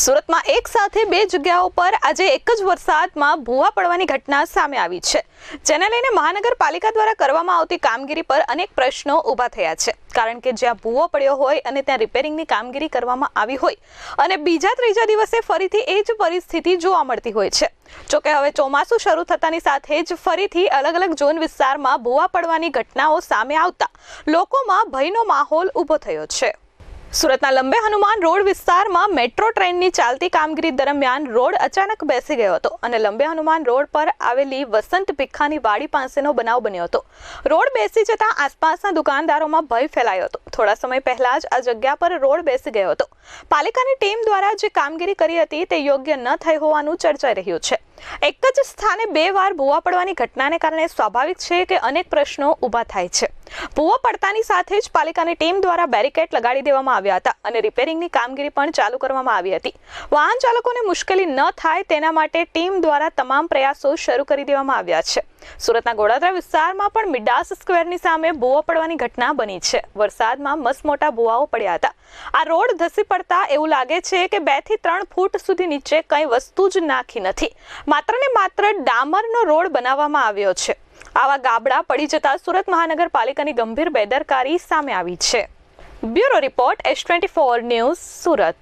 સુરતમાં એક સાથે બે જગ્યાઓ પર આજે એક જ વરસાદમાં ભૂવા પડવાની ઘટના સામે આવી છે. જેને લઈને મહાનગરપાલિકા દ્વારા કરવામાં આવતી કામગીરી પર અનેક પ્રશ્નો ઊભા થયા છે. કારણ કે જ્યાં ભૂવો પડ્યો હોય અને ત્યાં રિપેરિંગની કામગીરી કરવામાં આવી હોય અને બીજા ત્રીજા દિવસે ફરીથી એ જ પરિસ્થિતિ જોવા મળતી હોય છે. જોકે હવે ચોમાસું શરૂ થતાની સાથે જ ફરીથી અલગ અલગ ઝોન વિસ્તારમાં ભૂવા પડવાની ઘટનાઓ સામે આવતા લોકોમાં ભયનો માહોલ ઊભો થયો છે. સુરતના લંબે હનુમાન રોડ વિસ્તારમાં મેટ્રો ટ્રેનની ચાલતી કામગીરી દરમિયાન રોડ અચાનક બેસી ગયો હતો અને લંબે હનુમાન રોડ પર આવેલી વસંત ભિખાની વાડી પાસેનો બનાવ બન્યો હતો. રોડ બેસી જતાં આસપાસના દુકાનદારોમાં ભય ફેલાયો હતો. થોડા સમય પહેલા જ આ જગ્યા પર રોડ બેસી ગયો હતો. પાલિકાની ટીમ દ્વારા જે કામગીરી કરી હતી તે યોગ્ય ન થઈ હોવાનું ચર્ચાઈ રહ્યું છે. એક જ સ્થાને બે વાર ભૂવા પડવાની ઘટનાને કારણે સ્વાભાવિક છે કે અનેક પ્રશ્નો ઊભા થાય છે. ભૂવો પડતાની સાથે જ પાલિકાની ટીમ દ્વારા બેરિકેડ લગાડી દેવામાં આવ્યા હતા અને રિપેરિંગની કામગીરી પણ ચાલુ કરવામાં આવી હતી. વાહન ચાલકોને મુશ્કેલી ન થાય તેના માટે ટીમ દ્વારા તમામ પ્રયાસો શરૂ કરી દેવામાં આવ્યા છે. સુરતના ગોળાદરા વિસ્તારમાં પણ મિડાસ સ્ક્વેરની સામે ભૂવો પડવાની ઘટના બની છે. વરસાદમાં મસમોટા ભૂવાઓ પડ્યા હતા. આ રોડ ધસી પડતા એવું લાગે છે કે બેથી ત્રણ ફૂટ સુધી નીચે કંઈ વસ્તુ જ નાખી નથી. માત્ર ને માત્ર ડામરનો રોડ બનાવવામાં આવ્યો છે. આવા ગાબડા પડી જતા સુરત મહાનગરપાલિકાની ગંભીર બેદરકારી સામે આવી છે. Bureau report S twenty four news Surat.